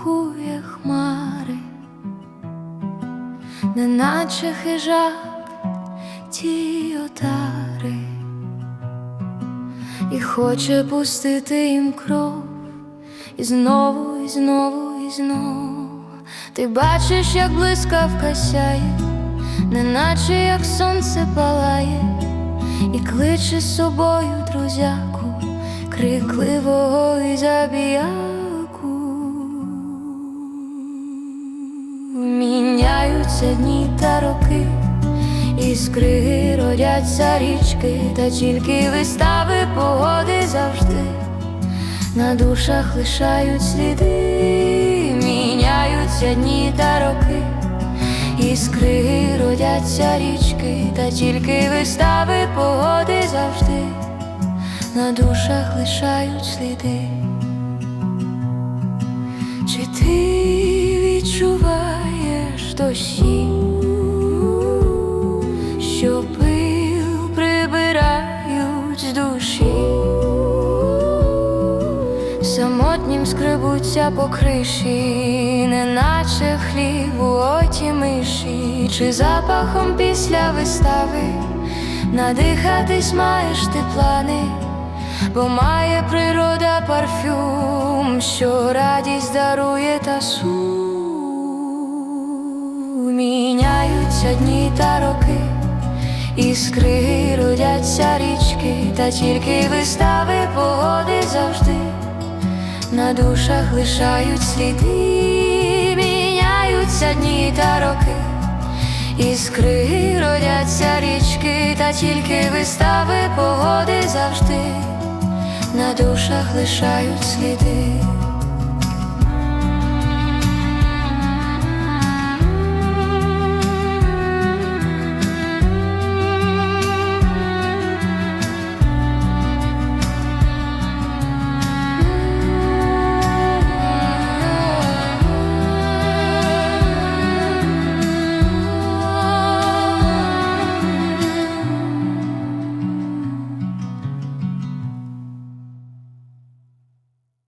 рахує хмари, неначе хижак ті отари, і хоче пустити їм кров, і знову, і знову, і знову. Ти бачиш, як блискавка сяє, неначе як сонце палає, і кличе з собою друзяку, крикливого і забіяку. Міняються дні та роки, іскри родяться річки, та тільки вистави погоди завжди на душах лишають сліди, міняються дні та роки, іскри родяться річки, та тільки вистави погоди завжди на душах лишають сліди. Чи ти відчуваєш дощі, що пил прибирають душі? Самотнім скребуться по криші, неначе хліб у оті миші, чи запахом після вистави надихатись маєш ти плани, бо має природа парфюм, що радість дарує та сум. Міняються дні та роки. Іскри родяться річки, та тільки вистави погоди завжди на душах лишають сліди, міняються дні та роки, іскри родяться річки, та тільки вистави погоди завжди на душах лишають сліди.